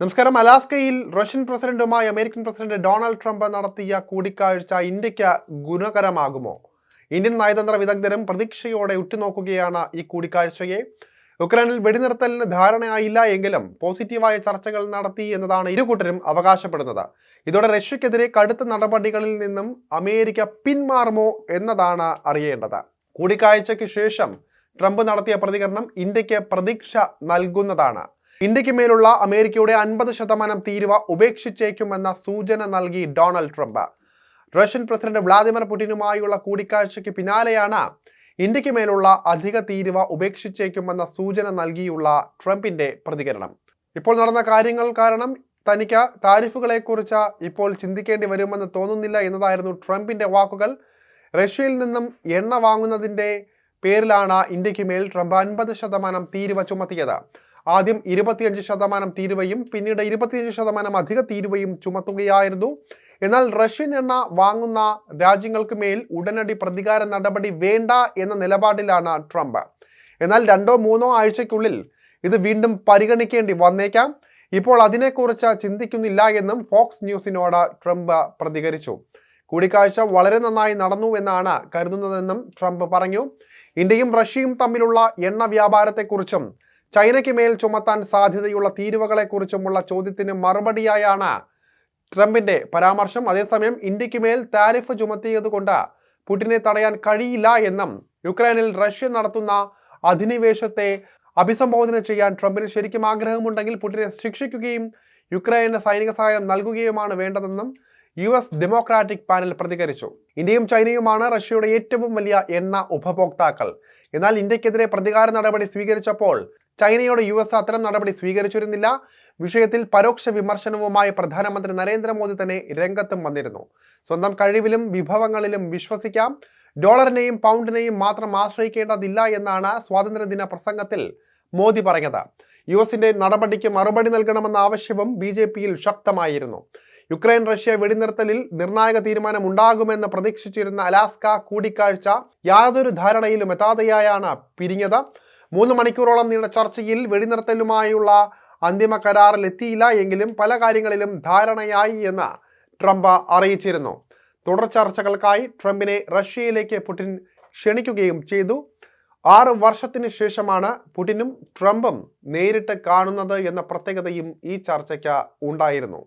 നമസ്കാരം. അലാസ്കയിൽ റഷ്യൻ പ്രസിഡന്റുമായി അമേരിക്കൻ പ്രസിഡന്റ് ഡൊണാൾഡ് ട്രംപ് നടത്തിയ കൂടിക്കാഴ്ച ഇന്ത്യയ്ക്ക് ഗുണകരമാകുമോ? ഇന്ത്യൻ നയതന്ത്ര വിദഗ്ധരും പ്രതീക്ഷയോടെ ഉറ്റുനോക്കുകയാണ് ഈ കൂടിക്കാഴ്ചയെ. ഉക്രൈനിൽ വെടിനിർത്തലിന് ധാരണയായില്ല എങ്കിലും പോസിറ്റീവായ ചർച്ചകൾ നടത്തി എന്നതാണ് ഇരുകൂട്ടരും അവകാശപ്പെടുന്നത്. ഇതോടെ റഷ്യക്കെതിരെ കടുത്ത നടപടികളിൽ നിന്നും അമേരിക്ക പിന്മാറുമോ എന്നതാണ് അറിയേണ്ടത്. കൂടിക്കാഴ്ചയ്ക്ക് ശേഷം ട്രംപ് നടത്തിയ പ്രതികരണം ഇന്ത്യയ്ക്ക് പ്രതീക്ഷ നൽകുന്നതാണ്. ഇന്ത്യയ്ക്ക് മേലുള്ള അമേരിക്കയുടെ അൻപത് ശതമാനം തീരുവ ഉപേക്ഷിച്ചേക്കുമെന്ന സൂചന നൽകി Donald Trump. Russian president Vladimir പുടിനുമായുള്ള കൂടിക്കാഴ്ചയ്ക്ക് പിന്നാലെയാണ് ഇന്ത്യയ്ക്ക് മേലുള്ള അധിക തീരുവ ഉപേക്ഷിച്ചേക്കുമെന്ന സൂചന നൽകിയുള്ള ട്രംപിന്റെ പ്രതികരണം. ഇപ്പോൾ നടന്ന കാര്യങ്ങൾ കാരണം തനിക്ക് താരിഫുകളെക്കുറിച്ച് ഇപ്പോൾ ചിന്തിക്കേണ്ടി വരുമെന്ന് തോന്നുന്നില്ല എന്നതായിരുന്നു ട്രംപിന്റെ വാക്കുകൾ. റഷ്യയിൽ നിന്നും എണ്ണ വാങ്ങുന്നതിന്റെ പേരിലാണ് ഇന്ത്യയ്ക്ക് മേൽ ട്രംപ് അൻപത് ശതമാനം തീരുവ ചുമത്തിയത്. ആദ്യം ഇരുപത്തിയഞ്ച് ശതമാനം തീരുവയും പിന്നീട് ഇരുപത്തിയഞ്ച് ശതമാനം അധിക തീരുവയും ചുമത്തുകയായിരുന്നു. എന്നാൽ റഷ്യൻ എണ്ണ വാങ്ങുന്ന രാജ്യങ്ങൾക്ക് മേൽ ഉടനടി പ്രതികാര നടപടി വേണ്ട എന്ന നിലപാടിലാണ് ട്രംപ്. എന്നാൽ രണ്ടോ മൂന്നോ ആഴ്ചയ്ക്കുള്ളിൽ ഇത് വീണ്ടും പരിഗണിക്കേണ്ടി വന്നേക്കാം. ഇപ്പോൾ അതിനെക്കുറിച്ച് ചിന്തിക്കുന്നില്ല എന്നും ഫോക്സ് ന്യൂസിനോട് ട്രംപ് പ്രതികരിച്ചു. കൂടിക്കാഴ്ച വളരെ നന്നായി നടന്നു എന്നാണ് കരുതുന്നതെന്നും ട്രംപ് പറഞ്ഞു. ഇന്ത്യയും റഷ്യയും തമ്മിലുള്ള എണ്ണ വ്യാപാരത്തെക്കുറിച്ചും ചൈനയ്ക്ക് മേൽ ചുമത്താൻ സാധ്യതയുള്ള തീരുവകളെക്കുറിച്ചുമുള്ള ചോദ്യത്തിന് മറുപടിയായാണ് ട്രംപിന്റെ പരാമർശം. അതേസമയം ഇന്ത്യയ്ക്ക് മേൽ താരിഫ് ചുമത്തിയതുകൊണ്ട് പുടിനെ തടയാൻ കഴിയില്ല എന്നും യുക്രൈനിൽ റഷ്യ നടത്തുന്ന അധിനിവേശത്തെ അഭിസംബോധന ചെയ്യാൻ ട്രംപിന് ശരിക്കും ആഗ്രഹമുണ്ടെങ്കിൽ പുടിനെ ശിക്ഷിക്കുകയും യുക്രൈന് സൈനിക സഹായം നൽകുകയുമാണ് വേണ്ടതെന്നും യു എസ് ഡെമോക്രാറ്റിക് പാനൽ പ്രതികരിച്ചു. ഇന്ത്യയും ചൈനയുമാണ് റഷ്യയുടെ ഏറ്റവും വലിയ എണ്ണ ഉപഭോക്താക്കൾ. എന്നാൽ ഇന്ത്യക്കെതിരെ പ്രതികാര നടപടി സ്വീകരിച്ചപ്പോൾ ചൈനയോട് യു എസ് അത്തരം നടപടി സ്വീകരിച്ചിരുന്നില്ല. വിഷയത്തിൽ പരോക്ഷ വിമർശനവുമായി പ്രധാനമന്ത്രി നരേന്ദ്രമോദി തന്നെ രംഗത്തും വന്നിരുന്നു. സ്വന്തം കഴിവിലും വിഭവങ്ങളിലും വിശ്വസിക്കാം. ഡോളറിനെയും പൗണ്ടിനെയും മാത്രം ആശ്രയിക്കേണ്ടതില്ല എന്നാണ് സ്വാതന്ത്ര്യദിന പ്രസംഗത്തിൽ മോദി പറഞ്ഞത്. യു എസിന്റെ നടപടിക്ക് മറുപടി നൽകണമെന്ന ആവശ്യവും ബി ജെ പിയിൽ ശക്തമായിരുന്നു. യുക്രൈൻ റഷ്യ വെടിനിർത്തലിൽ നിർണായക തീരുമാനം ഉണ്ടാകുമെന്ന് പ്രതീക്ഷിച്ചിരുന്ന അലാസ്ക കൂടിക്കാഴ്ച യാതൊരു ധാരണയിലും എത്താതെയായാണ് പിരിഞ്ഞത്. മൂന്ന് മണിക്കൂറോളം നീണ്ട ചർച്ചയിൽ വെടിനിർത്തലുമായുള്ള അന്തിമ കരാറിൽ എത്തിയില്ല എങ്കിലും പല കാര്യങ്ങളിലും ധാരണയായി എന്ന് ട്രംപ് അറിയിച്ചിരുന്നു. തുടർ ചർച്ചകൾക്കായി ട്രംപിനെ റഷ്യയിലേക്ക് പുടിൻ ക്ഷണിക്കുകയും ചെയ്തു. ആറ് വർഷത്തിന് ശേഷമാണ് പുടിനും ട്രംപും നേരിട്ട് കാണുന്നത് എന്ന പ്രത്യേകതയും ഈ ചർച്ചയ്ക്ക് ഉണ്ടായിരുന്നു.